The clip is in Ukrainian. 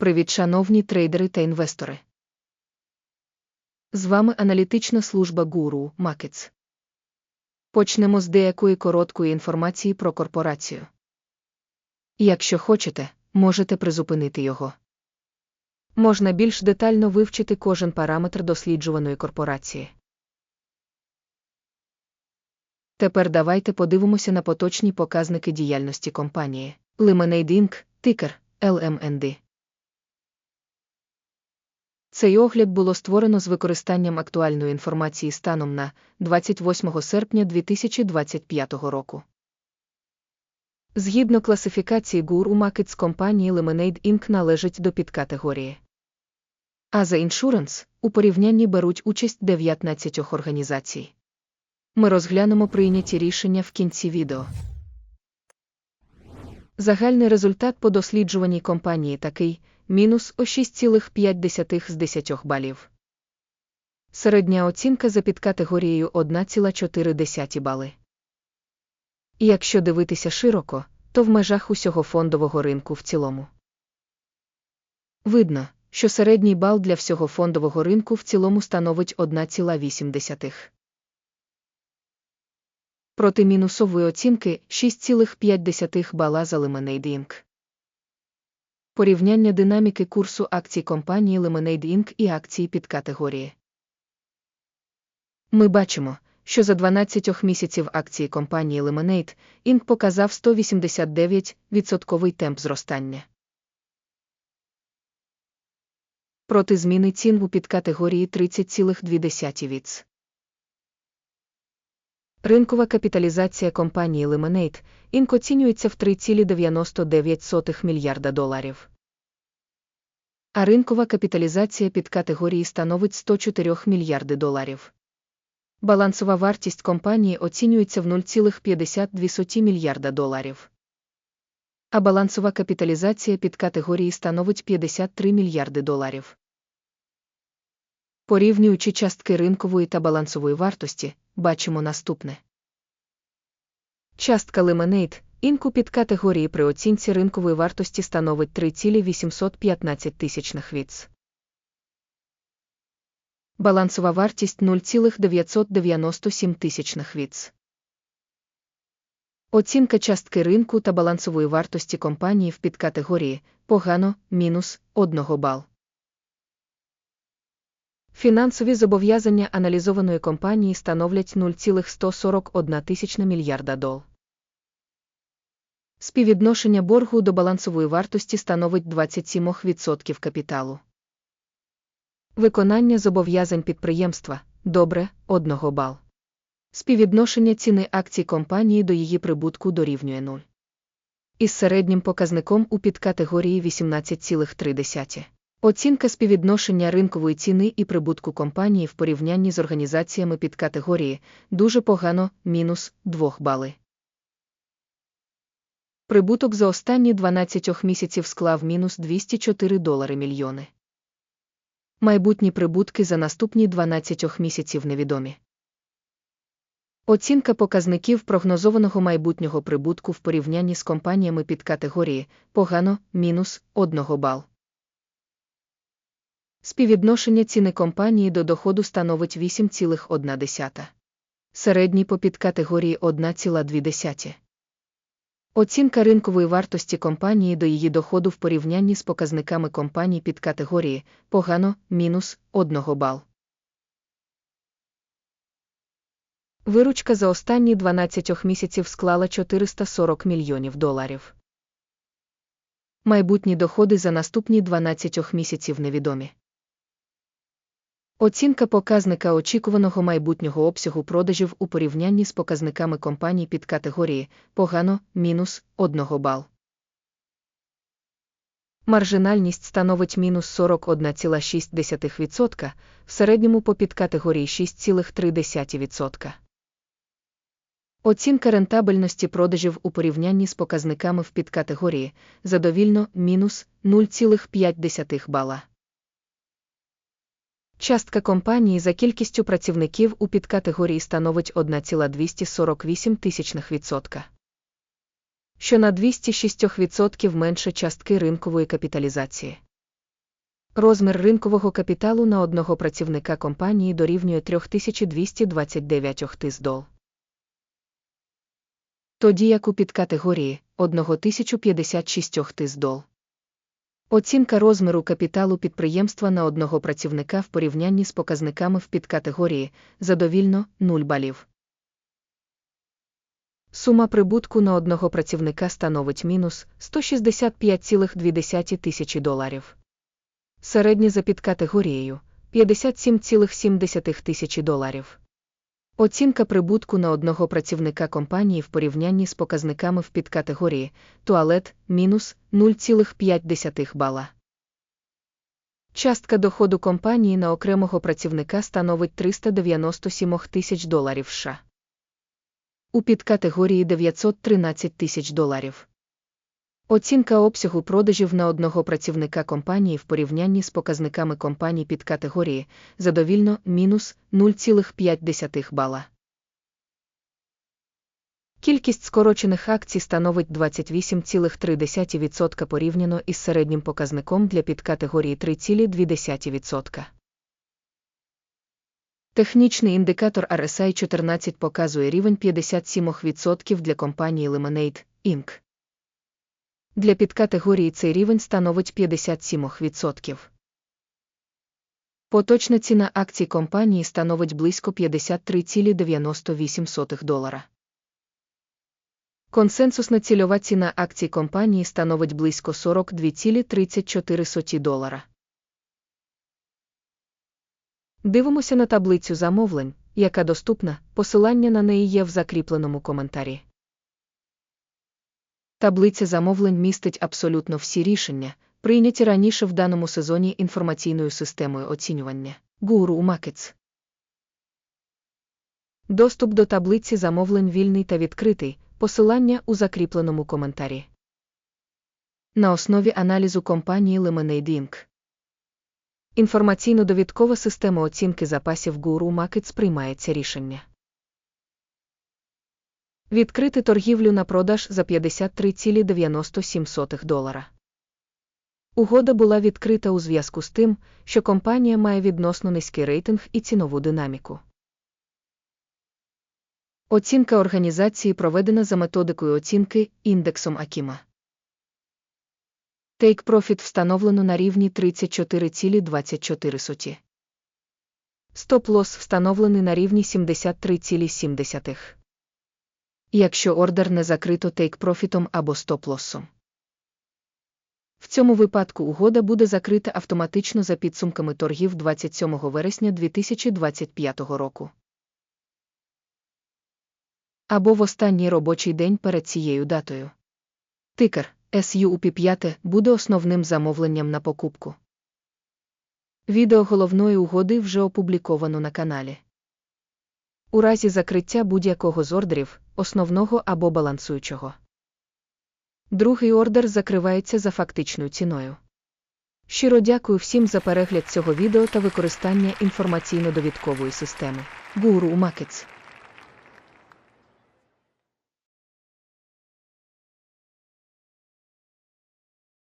Привіт, шановні трейдери та інвестори. З вами аналітична служба Guru Markets. Почнемо з деякої короткої інформації про корпорацію. Якщо хочете, можете призупинити його. Можна більш детально вивчити кожен параметр досліджуваної корпорації. Тепер давайте подивимося на поточні показники діяльності компанії Lemonade Inc., тикер LMND. Цей огляд було створено з використанням актуальної інформації станом на 28 серпня 2025 року. Згідно класифікації Guru Markets компанії Lemonade Inc. належить до підкатегорії. А за іншуранс у порівнянні беруть участь 19 організацій. Ми розглянемо прийняті рішення в кінці відео. Загальний результат по досліджуваній компанії такий мінус о 6,5 з 10 балів. Середня оцінка за підкатегорією 1,4 бали. І якщо дивитися широко, то в межах усього фондового ринку в цілому. Видно, що середній бал для всього фондового ринку в цілому становить 1,8. Проти мінусової оцінки 6,5 бала за Lemonade Inc. Порівняння динаміки курсу акцій компанії Lemonade Inc. і акції підкатегорії. Ми бачимо, що за 12 місяців акції компанії Lemonade Inc. показав 189% темп зростання. Проти зміни цін у підкатегорії 30,2 віц. Ринкова капіталізація компанії Lemonade Inc. оцінюється в 3,99 мільярда доларів. А ринкова капіталізація під категорії становить 104 мільярди доларів. Балансова вартість компанії оцінюється в 0,52 мільярда доларів. А балансова капіталізація під категорії становить 53 мільярди доларів. Порівнюючи частки ринкової та балансової вартості, бачимо наступне. Частка Lemonade Інку під категорії при оцінці ринкової вартості становить 3,815 тисячних віц. Балансова вартість 0,997 тисячних віц. Оцінка частки ринку та балансової вартості компанії в підкатегорії погано мінус 1 бал. Фінансові зобов'язання аналізованої компанії становлять 0,141 тисячна мільярда дол. Співвідношення боргу до балансової вартості становить 27% капіталу. Виконання зобов'язань підприємства добре 1 бал. Співвідношення ціни акцій компанії до її прибутку дорівнює 0. Із середнім показником у підкатегорії 18,3. Оцінка співвідношення ринкової ціни і прибутку компанії в порівнянні з організаціями підкатегорії дуже погано мінус 2 бали. Прибуток за останні 12 місяців склав мінус 204 долари мільйони. Майбутні прибутки за наступні 12 місяців невідомі. Оцінка показників прогнозованого майбутнього прибутку в порівнянні з компаніями під категорії погано мінус 1 бал. Співвідношення ціни компанії до доходу становить 8,1. Середній по підкатегорії 1,2. Оцінка ринкової вартості компанії до її доходу в порівнянні з показниками компаній під категорії погано мінус 1 бал. Виручка за останні 12 місяців склала 440 мільйонів доларів. Майбутні доходи за наступні 12 місяців невідомі. Оцінка показника очікуваного майбутнього обсягу продажів у порівнянні з показниками компаній під категорії погано мінус 1 бал. Маржинальність становить мінус 41,6%, в середньому по підкатегорії 6,3%. Оцінка рентабельності продажів у порівнянні з показниками в підкатегорії задовільно мінус 0,5 бала. Частка компанії за кількістю працівників у підкатегорії становить 1,248 тисячних відсотка, що на 206% менше частки ринкової капіталізації. Розмір ринкового капіталу на одного працівника компанії дорівнює 3229 тисдол. Тоді як у підкатегорії 1056 тисдол. Оцінка розміру капіталу підприємства на одного працівника в порівнянні з показниками в підкатегорії задовільно 0 балів. Сума прибутку на одного працівника становить мінус 165,2 тисячі доларів. Середнє за підкатегорією 57,7 тисячі доларів. Оцінка прибутку на одного працівника компанії в порівнянні з показниками в підкатегорії туалет мінус 0,5 бала. Частка доходу компанії на окремого працівника становить 397 тисяч доларів США. У підкатегорії 913 тисяч доларів. Оцінка обсягу продажів на одного працівника компанії в порівнянні з показниками компаній під категорії задовільно мінус 0,5 бала. Кількість скорочених акцій становить 28,3% порівняно із середнім показником для підкатегорії 3,2%. Технічний індикатор RSI 14 показує рівень 57% для компанії Lemonade, Inc. Для підкатегорії цей рівень становить 57%. Поточна ціна акцій компанії становить близько 53,98 долара. Консенсусна цільова ціна акцій компанії становить близько 42,34 долара. Дивимося на таблицю замовлень, яка доступна, посилання на неї є в закріпленому коментарі. Таблиця замовлень містить абсолютно всі рішення, прийняті раніше в даному сезоні інформаційною системою оцінювання Guru Markets. Доступ до таблиці замовлень вільний та відкритий, посилання у закріпленому коментарі. На основі аналізу компанії Lemonade Inc. Інформаційно-довідкова система оцінки запасів Guru Markets приймається рішення. Відкрити торгівлю на продаж за 53,97 долара. Угода була відкрита у зв'язку з тим, що компанія має відносно низький рейтинг і цінову динаміку. Оцінка організації проведена за методикою оцінки індексом Акіма. Take Profit встановлено на рівні 34,24. Стоп-лосс встановлений на рівні 73,7. Якщо ордер не закрито тейк-профітом або стоп-лоссом. В цьому випадку угода буде закрита автоматично за підсумками торгів 27 вересня 2025 року. Або в останній робочий день перед цією датою. Тикер SUP 5 буде основним замовленням на покупку. Відео головної угоди вже опубліковано на каналі. У разі закриття будь-якого з ордерів, основного або балансуючого. Другий ордер закривається за фактичною ціною. Щиро дякую всім за перегляд цього відео та використання інформаційно-довідкової системи. Guru Markets